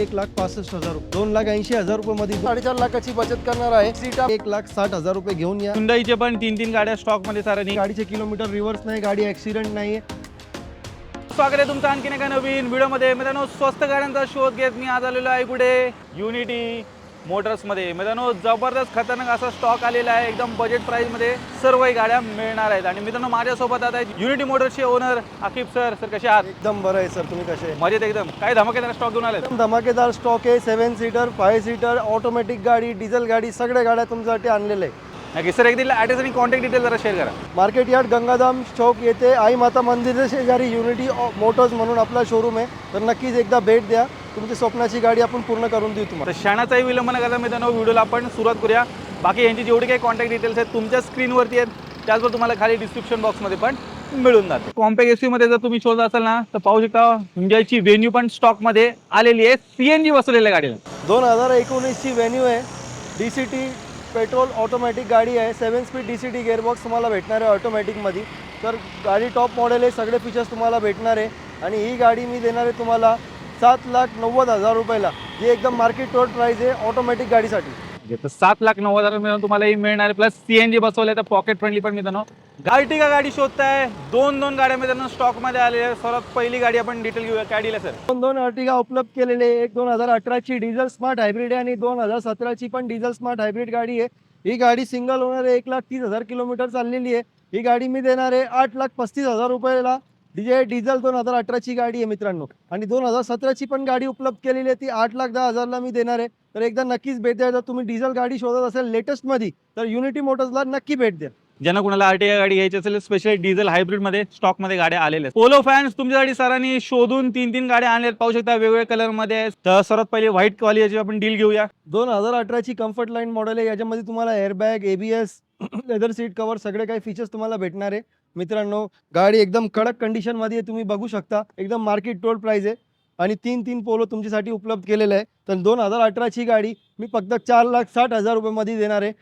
एक लाख पासष्ट हजार रुपये. दोन लाख ऐंशी हजार रुपये मध्ये साडेचार लाखाची बचत करणार आहे. सीटा एक लाख साठ हजार रुपये घेऊन या. हुंडाईचे पण तीन तीन गाड्या स्टॉकमध्ये सरांनी गाडीचे किलोमीटर रिव्हर्स नाही गाडी ऍक्सिडेंट नाही स्वागत आहे तुमचं आणखीन एका नवीन व्हिडिओमध्ये मित्रांनो स्वस्त गाड्यांचा शोध घेत मी आज आलेलो आहे कुठे युनिटी मोटर्समध्ये. मित्रांनो जबरदस्त खतरनाक असा स्टॉक आलेला आहे. एकदम बजेट प्राईसमध्ये सर्वही गाड्या मिळणार आहेत. आणि मित्रांनो माझ्यासोबत आता युनिटी मोटर्सचे ओनर आकिब सर सर कसे आहात? एकदम बरं आहे सर तुम्ही कसे? मजेत एकदम. काय धमाकेदार स्टॉक घेऊन आले धमाकेदार स्टॉक आहे. Seven seater five seater automatic गाडी डिझेल गाडी सगळ्या गाड्या तुमच्यासाठी आणलेल्या आहे नक्की सर एकदा ॲड्रेस आणि कॉन्टॅक्ट डिटेल जरा शेअर करा. मार्केट यार्ड गंगाधाम चौक येथे आई माता मंदिरच्या शेजारी युनिटी मोटर्स म्हणून आपला शोरूम आहे. तर नक्कीच एकदा भेट द्या. तुमची स्वप्नाची गाडी आपण पूर्ण करून देऊ तुम्हाला. तर क्षणाचाही विलंब न करता मित्रांनो व्हिडिओला आपण सुरुवात करूया. बाकी यांची जेवढी काही कॉन्टॅक्ट डिटेल्स आहेत तुमच्या स्क्रीनवरती आहेत त्याचबरोबर तुम्हाला खाली डिस्क्रिप्शन बॉक्समध्ये पण मिळून जाते कॉम्पॅक्ट एसमध्ये जर तुम्ही शोधत असाल ना तर पाहू शकता हुंडाईची व्हेन्यू पण स्टॉकमध्ये आलेली आहे. सीएनजी बसवलेल्या गाडीला. दोन हजार एकोणीसची व्हेन्यू आहे. D C T petrol automatic गाडी आहे. Seven speed D C T gearbox तुम्हाला भेटणार आहे ऑटोमॅटिकमध्ये तर गाडी टॉप मॉडेल आहे. सगळे फीचर्स तुम्हाला भेटणार आहे. आणि ही गाडी मी देणार आहे तुम्हाला सात लाख नव्वद हजार रुपयाला जी एकदम मार्केट टोल प्राईस आहे ऑटोमॅटिक गाडीसाठी. तर सात लाख नव्वद हजार मिळून तुम्हाला ही मिळणार प्लस सीएनजी बसवले तर पॉकेट फ्रेंडली पण मित्रांनो. गार्टिका गाडी शोधताय? दोन दोन गाड्या मित्रांनो स्टॉकमध्ये आलेल्या आहेत. सर्वात पहिली गाडी आपण डिटेल घेऊया. काय डील सर दोन दोन अर्टिगा उपलब्ध केलेले आहे. एक दोन हजार अठराची डिझेल स्मार्ट हायब्रिड आहे आणि दोन हजार सतराची पण डिझेल स्मार्ट हायब्रिड गाडी आहे. ही गाडी सिंगल ओनर आहे. एक लाख तीस हजार किलोमीटर चाललेली आहे. ही गाडी मी देणार आहे आठ लाख पस्तीस हजार रुपयाला. डीजे डिझेल दोन हजार अठराची गाडी आहे मित्रांनो. आणि दोन हजार सतराची पण गाडी उपलब्ध केलेली आहे. ती आठ लाख दहा हजारला मी देणार आहे. तर एकदा नक्कीच भेट द्या. जर तुम्ही डिझेल गाडी शोधत असेल लेटेस्टमध्ये तर युनिटी मोटर्सला नक्की भेट द्या. ज्यांना कुणाला आरटीआय गाडी घ्यायची असेल स्पेशली डिझेल हायब्रिडमध्ये स्टॉकमध्ये गाड्या आलेल्या आहेत. पोलो फॅन्स तुमच्यासाठी सरांनी शोधून तीन तीन गाड्या आणल्यात पाहू शकता वेगवेगळ्या कलरमध्ये. तर सर्वात पहिले व्हाईट क्वालिटीची आपण डील घेऊया. दोन हजार अठराची कम्फर्ट लाईन मॉडेल आहे. याच्यामध्ये तुम्हाला airbag ABS leather seat cover सगळे काही फीचर्स तुम्हाला भेटणार आहे. मित्रांनो गाडी एकदम कडक कंडिशनमध्ये आहे तुम्ही बघू शकता. एकदम मार्केट टोल प्राईस आहे. आणि तीन तीन पोलो तुमच्यासाठी उपलब्ध केलेलं आहे. तर दोन हजार अठराची गाडी मी फक्त चार लाख साठ हजार रुपयेमध्ये देणार आहे.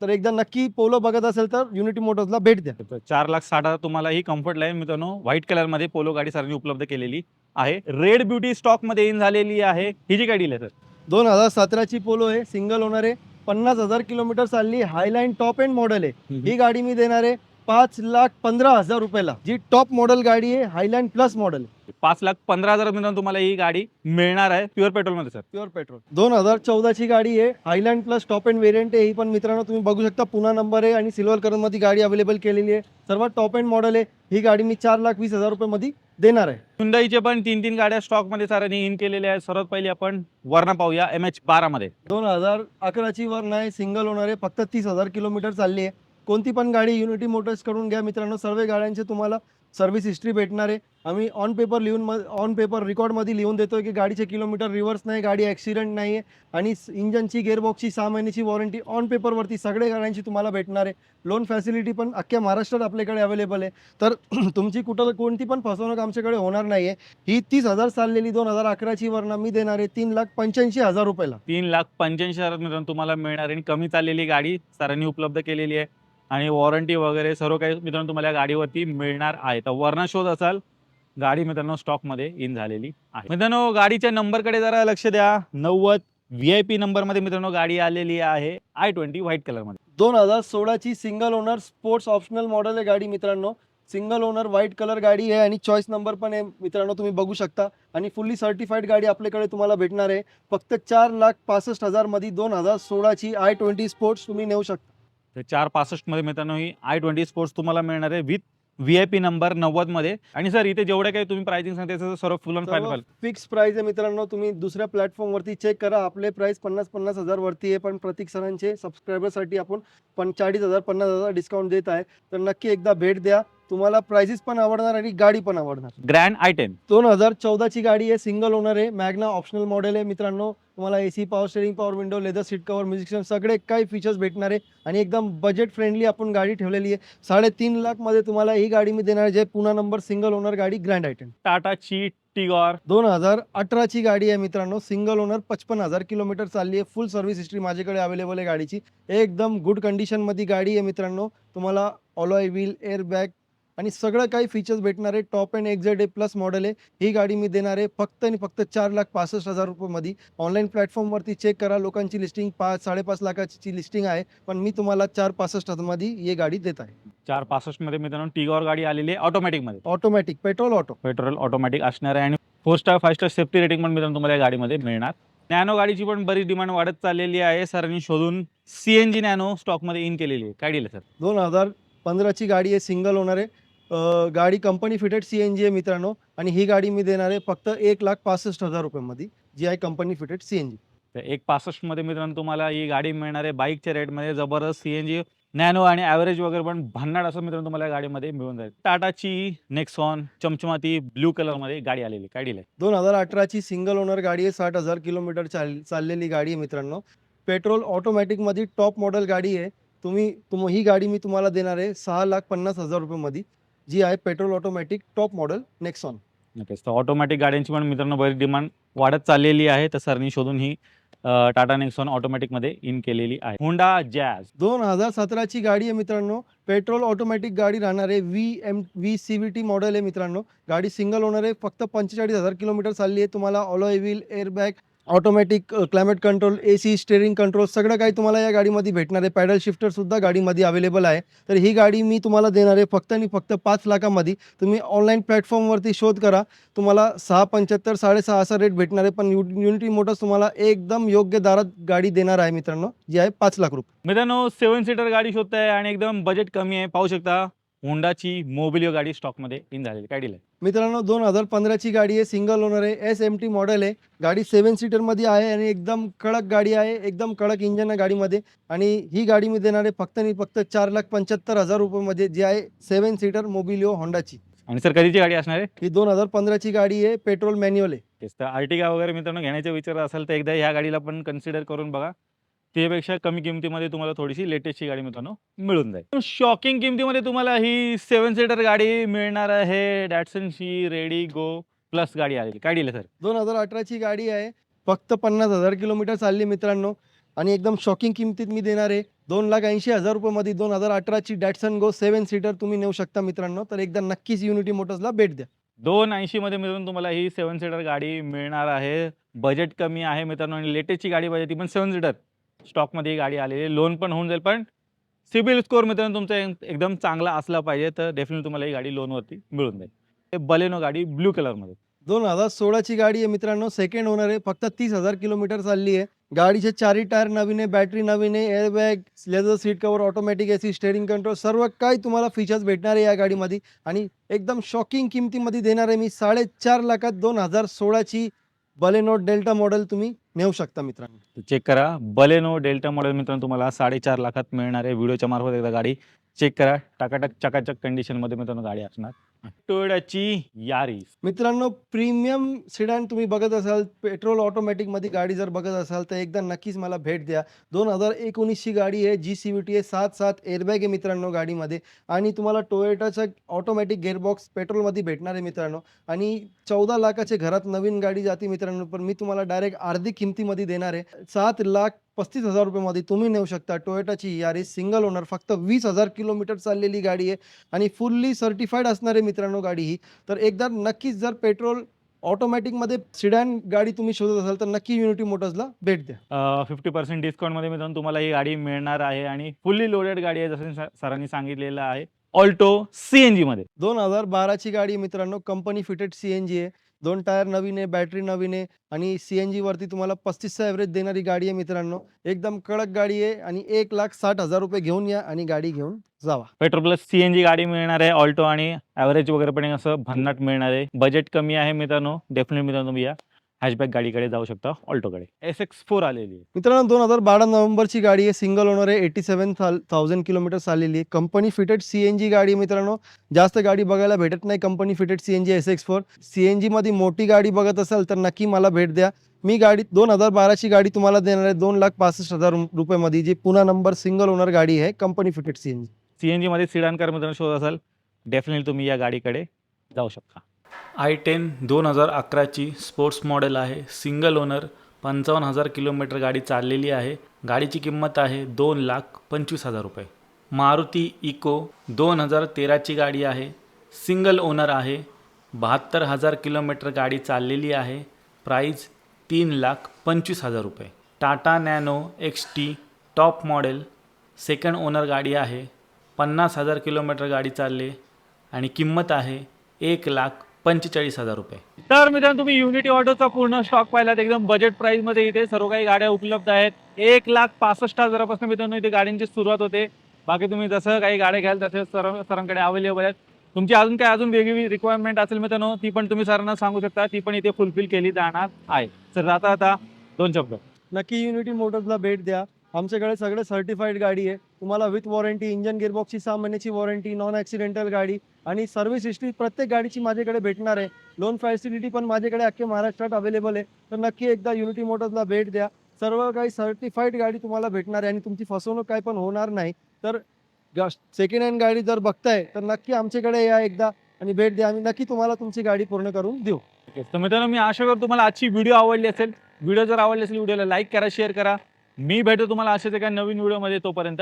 तर एकदा नक्की पोलो बघत असेल तर युनिटी मोटर्सला भेट द्या. चार लाख साठ हजार तुम्हाला ही कम्फर्ट लाईन मित्रांनो. व्हाईट कलरमध्ये पोलो गाडी सरांनी उपलब्ध केलेली आहे. रेड ब्युटी स्टॉकमध्ये इन झालेली आहे. ही जी गाडी आहे सर दोन हजार सतराची पोलो आहे. सिंगल ओनर आहे. पन्नास हजार किलोमीटर चालली. हायलाईन टॉप एंड मॉडेल आहे. ही गाडी मी देणार आहे. पाच लाख पंधरा हजार रुपयाला. जी टॉप मॉडेल गाडी आहे हायलँड प्लस मॉडेल पाच लाख पंधरा हजार मित्रांनो तुम्हाला ही गाडी मिळणार आहे प्युअर पेट्रोलमध्ये सर प्युअर पेट्रोल दोन हजार चौदाची गाडी आहे Highline plus top end variant आहे. ही पण मित्रांनो तुम्ही बघू शकता पुन्हा नंबर आहे आणि सिल्वर कलरमध्ये गाडी अवेलेबल केलेली आहे. सर्वात टॉप अँड मॉडेल आहे. ही गाडी मी चार लाख वीस हजार रुपये मध्ये देणार आहे. हुंडाईचे पण तीन तीन गाड्या स्टॉकमध्ये सरांनी इन केलेल्या आहेत. सर्वात पहिली आपण वर्ण पाहूया एम एच बारा मध्ये दोन हजार अकराची वर नाही सिंगल ओनर आहे फक्त तीस हजार किलोमीटर चालली आहे. कोणती पण गाडी युनिटी मोटर्स करून घ्या. मित्रांनो सर्व गाड्यांचे तुम्हाला सर्व्हिस हिस्ट्री भेटणार आहे. आम्ही ऑन पेपर लिहून ऑन पेपर रेकॉर्डमध्ये लिहून देतो की गाडीचे किलोमीटर रिव्हर्स नाही गाडी ॲक्सिडेंट नाही आहे आणि इंजनची गेअरबॉक्सची सहा महिन्याची वॉरंटी ऑन पेपरवरती सगळ्या गाड्यांची तुम्हाला भेटणार आहे. लोन फॅसिलिटी पण अख्ख्या महाराष्ट्रात आपल्याकडे अवेलेबल आहे. तर तुमची कुठं कोणती पण फसवणूक आमच्याकडे होणार नाही आहे ही तीस हजार चाललेली दोन हजार अकराची वर्ण मी देणार आहे. तीन लाख पंच्याऐंशी हजार रुपयाला. तीन लाख पंच्याऐंशी हजार मित्रांनो तुम्हाला मिळणार आहे. आणि कमी चाललेली गाडी सरांनी उपलब्ध केलेली आहे. आणि वॉरंटी वगैरे सर्व काही मित्रांनो तुम्हाला या गाडीवरती मिळणार आहे. तर वर्ण शोध असाल गाडी मित्रांनो स्टॉकमध्ये इन झालेली आहे. मित्रांनो गाडीच्या नंबरकडे जरा लक्ष द्या. नव्वद व्ही आय पी नंबरमध्ये मित्रांनो गाडी आलेली आहे. आय ट्वेंटी व्हाईट कलरमध्ये दोन हजार सोळाची single owner sports optional model आहे गाडी मित्रांनो. सिंगल ओनर व्हाईट कलर गाडी आहे आणि चॉईस नंबर पण आहे मित्रांनो तुम्ही बघू शकता. आणि फुल्ली सर्टिफाईड गाडी आपल्याकडे तुम्हाला भेटणार आहे. फक्त चार लाख पासष्ट हजारमध्ये दोन हजार सोळाची आय ट्वेंटी स्पोर्ट्स तुम्ही नेऊ शकता. तर चार पासष्टमध्ये मित्रांनो ही आय ट्वेंटी स्पोर्ट्स तुम्हाला मिळणार आहे with V I P number नव्वदमध्ये. आणि सर इथे जेवढे काही तुम्ही प्राइसिंग सांगते त्याचं सर्व full and final fix price आहे मित्रांनो तुम्ही दुसऱ्या प्लॅटफॉर्म वरती चेक करा. आपले प्राइस पन्नास पन्नास हजार वरती आहे पण प्रतीक सरांचे सबस्क्रायबरसाठी आपण पण चाळीस हजार पन्नास हजार डिस्काउंट देत आहे. तर नक्की एकदा भेट द्या. तुम्हाला प्राइसेस पण आवडणार आणि गाडी पण आवडणार. ग्रँड आय टेन दोन हजार चौदाची गाडी आहे सिंगल ओनर आहे मॅग्ना ऑप्शनल मॉडेल आहे. मित्रांनो तुम्हाला AC power steering power window leather seat cover music सगळे काही फीचर्स भेटणार आहे. आणि एकदम बजेट फ्रेंडली आपण गाडी ठेवलेली आहे. साडेतीन लाखमध्ये तुम्हाला ही गाडी मी देणार आहे जे पुन्हा नंबर सिंगल ओनर गाडी ग्रँड आयटन टाटाची टिगॉर दोन हजार अठराची गाडी आहे मित्रांनो सिंगल ओनर पचपन्न हजार किलोमीटर चालली आहे. फुल सर्व्हिस हिस्ट्री माझ्याकडे अवेलेबल आहे गाडीची. एकदम गुड कंडिशनमध्ये गाडी आहे मित्रांनो. तुम्हाला ऑलॉय व्हील एअरबॅग आणि सगळं काही फीचर्स भेटणार आहे. Top end XZ A plus model आहे. ही गाडी मी देणार आहे फक्त आणि फक्त चार लाख पासष्ट हजार रुपयेमध्ये ऑनलाईन प्लॅटफॉर्मवरती चेक करा. लोकांची लिस्टिंग पाच साडेपाच लाखाची लिस्टिंग आहे. पण मी तुम्हाला चार पासष्ट हजारमध्ये ही गाडी देत आहे. चार पासष्टमध्ये मित्रांनो टिगॉर गाडी आलेली आहे ऑटोमॅटिकमध्ये. Automatic petrol auto petrol automatic असणार आहे. आणि four star five star safety rating पण मित्रांनो तुम्हाला या गाडीमध्ये मिळणार. नॅनो गाडीची पण बरीच डिमांड वाढत चाललेली आहे. सरांनी शोधून सीएनजी नॅनो स्टॉकमध्ये इन केलेली आहे. काय दिलं सर दोन हजार पंधराची गाडी आहे. सिंगल होणार आहे. अ, गाडी company fitted C N G आहे मित्रांनो. आणि ही गाडी मी देणार आहे फक्त एक लाख पासष्ट हजार रुपयामध्ये जी आहे company fitted C N G तर एक पासष्टमध्ये मित्रांनो तुम्हाला ही गाडी मिळणार आहे बाईकच्या रेटमध्ये जबरदस्त सीएनजी नॅनो आणि ॲव्हरेज वगैरे पण भन्नाट असं मित्रांनो तुम्हाला या गाडीमध्ये मिळून जाईल. टाटाची नेक्सॉन चमचमाती ब्ल्यू कलरमध्ये गाडी आलेली. काय दिलं दोन हजार अठराची सिंगल ओनर गाडी आहे. साठ हजार किलोमीटर चाल चाललेली गाडी आहे मित्रांनो. पेट्रोल ऑटोमॅटिकमध्ये टॉप मॉडेल गाडी आहे. तुम्ही तुम ही गाडी मी तुम्हाला देणार आहे सहा लाख पन्नास हजार रुपयेमध्ये. जी आहे petrol automatic top model Nexon. नक्कीच. तर ऑटोमॅटिक गाड्यांची पण मित्रांनो बरीच डिमांड वाढत चाललेली आहे. तर सरनी शोधून ही अं, टाटा नेक्सॉन ऑटोमॅटिकमध्ये इन केलेली आहे. होंडा जॅज दोन हजार सतराची गाडी आहे मित्रांनो. पेट्रोल ऑटोमॅटिक गाडी राहणार आहे V M V C V T model आहे मित्रांनो. गाडी सिंगल ओनर आहे. फक्त पंचेचाळीस हजार किलोमीटर चालली आहे. तुम्हाला alloy wheel airbag automatic climate control A C steering control सगळं काही तुम्हाला या गाडीमध्ये भेटणार आहे. पॅडल शिफ्टरसुद्धा गाडीमध्ये अवेलेबल आहे. तर ही गाडी मी तुम्हाला देणार आहे फक्त आणि फक्त पाच लाखामध्ये. तुम्ही ऑनलाईन प्लॅटफॉर्मवरती शोध करा. तुम्हाला सहा पंच्याहत्तर साडेसहा असा रेट भेटणार आहे. पण यु युनिटी मोटर्स तुम्हाला एकदम योग्य दारात गाडी देणार आहे मित्रांनो. जी आहे पाच लाख रुपये. मित्रांनो सेवन सीटर गाडी शोधताय आणि एकदम बजेट कमी आहे. पाहू शकता. होंडाची मोबिलिओ गाडी स्टॉकमध्ये इन झालेली. काय दिलं मित्रांनो दोन हजार पंधराची गाडी आहे सिंगल ओनर आहे एस एम टी मॉडेल आहे. गाडी सेवन सीटरमध्ये आहे आणि एकदम कडक गाडी आहे एकदम कडक इंजन आहे गाडीमध्ये. आणि ही गाडी मी देणार आहे फक्त आणि फक्त चार लाख पंच्याहत्तर हजार रुपयेमध्ये जी आहे सेवन सीटर मोबिलिओ होंडाची. आणि सर कधीची गाडी असणार आहे? ही दोन हजार पंधराची गाडी आहे पेट्रोल मॅन्युअल आहे. तेच तर. आर्टिगा वगैरे मित्रांनो घेण्याचा विचार असेल तर एकदा ह्या गाडीला पण कन्सिडर करून बघा. त्यापेक्षा कमी किमतीमध्ये तुम्हाला थोडीशी लेटेस्टची गाडी मित्रांनो मिळून जाईल. शॉकिंग किमतीमध्ये तुम्हाला ही सेवन सीटर गाडी मिळणार आहे. डॅटसनची रेडी गो प्लस गाडी आलेली. काय दिलं सर दोन हजार अठराची गाडी आहे. फक्त पन्नास हजार किलोमीटर चालली मित्रांनो. आणि एकदम शॉकिंग किमतीत मी देणार आहे. दोन लाख ऐंशी हजार रुपयामध्ये दोन हजार अठराची डॅटसन गो सेवन सीटर तुम्ही नेऊ शकता मित्रांनो. तर एकदा नक्कीच युनिटी मोटर्सला भेट द्या. दोन ऐंशी मध्ये मिळून तुम्हाला ही सेवन सीटर गाडी मिळणार आहे. बजेट कमी आहे मित्रांनो आणि लेटेस्टची गाडी पाहिजे ती पण सेवन सीटर स्टॉकमध्ये गाडी आलेली आहे. लोन पण होऊन जाईल पण सिबिल स्कोअर मित्रांनो तुमचा एकदम चांगला असला पाहिजे तर डेफिनेटली तुम्हाला ही गाडी लोनवरती मिळून जाईल. ते बलेनो गाडी ब्ल्यू कलरमध्ये. दोन हजार सोळाची गाडी आहे मित्रांनो सेकंड ओनर आहे फक्त तीस हजार किलोमीटर चालली आहे. गाडीचे चारही टायर नवीन आहे बॅटरी नवीन आहे airbag leather seat cover automatic AC steering control सर्व काही तुम्हाला फीचर्स भेटणार आहे या गाडीमध्ये. आणि एकदम शॉकिंग किमतीमध्ये देणार आहे मी साडेचार लाखात दोन हजार सोळाची बलेनो डेल्टा मॉडेल तुम्ही नेऊ शकता मित्रांनो. चेक करा. बलेनो डेल्टा मॉडेल मित्रांनो तुम्हाला साडेचार लाखात मिळणार आहे. व्हिडिओच्या मार्फत एकदा गाडी चेक करा. टाकाटक चकाचक कंडिशनमध्ये मित्रांनो गाडी असणार. टोयोटाची यारीस मित्रांनो प्रीमियम सिडॅन तुम्ही बघत असाल पेट्रोल ऑटोमॅटिकमध्ये गाडी जर बघत असाल तर एकदा नक्कीच मला भेट द्या. दोन हजार एकोणीसची गाडी आहे जी सी व्ही टी आहे सात सात एअरबॅग आहे मित्रांनो गाडीमध्ये. आणि तुम्हाला टोयोटाचा ऑटोमॅटिक गेअरबॉक्स पेट्रोलमध्ये भेटणार आहे मित्रांनो. आणि चौदा लाखाचे घरात नवीन गाडी जाते मित्रांनो पण मी तुम्हाला डायरेक्ट अर्धी किमतीमध्ये देणार आहे. सात लाख पस्तीस हजार रुपयामध्ये तुम्ही नेऊ शकता. टोयोटाची यारी सिंगल ओनर फक्त वीस हजार किलोमीटर चाललेली गाडी आहे आणि फुल्ली सर्टिफाईड असणार मित्रांनो गाडी ही. तर एकदा नक्कीच जर पेट्रोल ऑटोमॅटिकमध्ये सिडॅन गाडी तुम्ही शोधत असाल तर नक्की युनिटी मोटर्सला भेट द्या. फिफ्टी पर्सेंट डिस्काउंटमध्ये मित्रांनो तुम्हाला ही गाडी मिळणार आहे आणि फुल्ली लोडेड गाडी आहे जसं सरांनी सांगितलेलं आहे. ऑल्टो सी एन जीमध्ये दोन हजार बाराची गाडी मित्रांनो company fitted C N G आहे. दोन टायर नवीन आहे बॅटरी नवीन आहे आणि सी एन जीवरती तुम्हाला पस्तीसचा ॲव्हरेज देणारी गाडी आहे मित्रांनो. एकदम कडक गाडी आहे आणि एक लाख साठ हजार रुपये घेऊन या आणि गाडी घेऊन जावा. Petrol plus C N G गाडी मिळणार आहे ऑल्टो आणि ॲव्हरेज वगैरे पण असं भन्नाट मिळणार आहे. बजेट कमी आहे मित्रांनो डेफिनेटली मित्रांनो तुम्ही या हॅशबॅक गाडीकडे जाऊ शकता ऑल्टोकडे. एस एक्स फोर आलेली आहे. मित्रांनो दोन हजार बारा नोव्हेंबरची गाडी आहे सिंगल ओनर आहे एटी सेवन थाउजंड किलोमीटर चाललेली आहे. Company fitted C N G गाडी मित्रांनो. जास्त गाडी बघायला भेटत नाही company fitted C N G S X four C N जीमध्ये मोठी गाडी बघत असाल तर नक्की मला भेट द्या. मी गाडी दोन हजार बाराची गाडी तुम्हाला देणार आहे दोन लाख पासष्ट हजार रुपयामध्ये जी पुन्हा नंबर सिंगल ओनर गाडी आहे company fitted C N G. C N जीमध्ये सिडान कार मित्रांनो शोध असाल डेफिनेटली तुम्ही या गाडीकडे जाऊ शकता. आय टेन दोन हजार अकराची स्पोर्ट्स मॉडेल आहे. सिंगल ओनर पंचावन्न हजार किलोमीटर गाडी चाललेली आहे. गाडीची किंमत आहे दोन लाख पंचवीस हजार रुपये. मारुती इको दोन हजार तेराची गाडी आहे. सिंगल ओनर आहे. बहात्तर हजार किलोमीटर गाडी चाललेली आहे. प्राईज तीन लाख पंचवीस हजार रुपये. Tata Nano X T top model second owner गाडी आहे. पन्नास हजार किलोमीटर गाडी चालली आणि किंमत आहे एक लाख पंचेचाळीस हजार रुपये. तर मित्रांनो तुम्ही युनिटी ऑटोचा पूर्ण स्टॉक पाहिलात. एकदम बजेट प्राईसमध्ये इथे सर्व काही गाड्या उपलब्ध आहेत. एक लाख पासष्ट हजारापासून मित्रांनो इथे गाड्यांची सुरुवात होते. बाकी तुम्ही जसं काही गाड्या घ्याल तसे सर्व सरांकडे अवेलेबल आहेत. तुमची अजून काय अजून वेगळी रिक्वायरमेंट असेल मित्रांनो ती पण तुम्ही सरांना सांगू शकता. ती पण इथे फुलफिल केली जाणार आहे. तर आता आता दोन शब्द. नक्की युनिटी मोटर्सला भेट द्या. आमच्याकडे सगळे सर्टिफाईड गाडी आहे. तुम्हाला विथ वॉरंटी इंजन गिअरबॉक्सची सहा महिन्याची वॉरंटी नॉन ॲक्सिडेंटल गाडी आणि सर्व्हिस हिस्ट्री प्रत्येक गाडीची माझ्याकडे भेटणार आहे. लोन फॅसिलिटी पण माझ्याकडे अख्खे महाराष्ट्रात अवेलेबल आहे. तर नक्की एकदा युनिटी मोटर्सला भेट द्या. सर्व काही सर्टिफाईड गाडी तुम्हाला भेटणार आहे आणि तुमची फसवणूक काय पण होणार नाही. तर सेकंड हँड गाडी जर बघताय तर नक्की आमच्याकडे या एकदा आणि भेट द्या आम्ही नक्की तुम्हाला तुमची गाडी पूर्ण करून देऊ. तर मित्रांनो मी आशा करतो तुम्हाला आजची व्हिडिओ आवडली असेल. व्हिडिओ जर आवडली असेल व्हिडिओला लाईक करा शेअर करा. मी भेटतो तुम्हाला अशाच एका नवीन व्हिडिओमध्ये तोपर्यंत.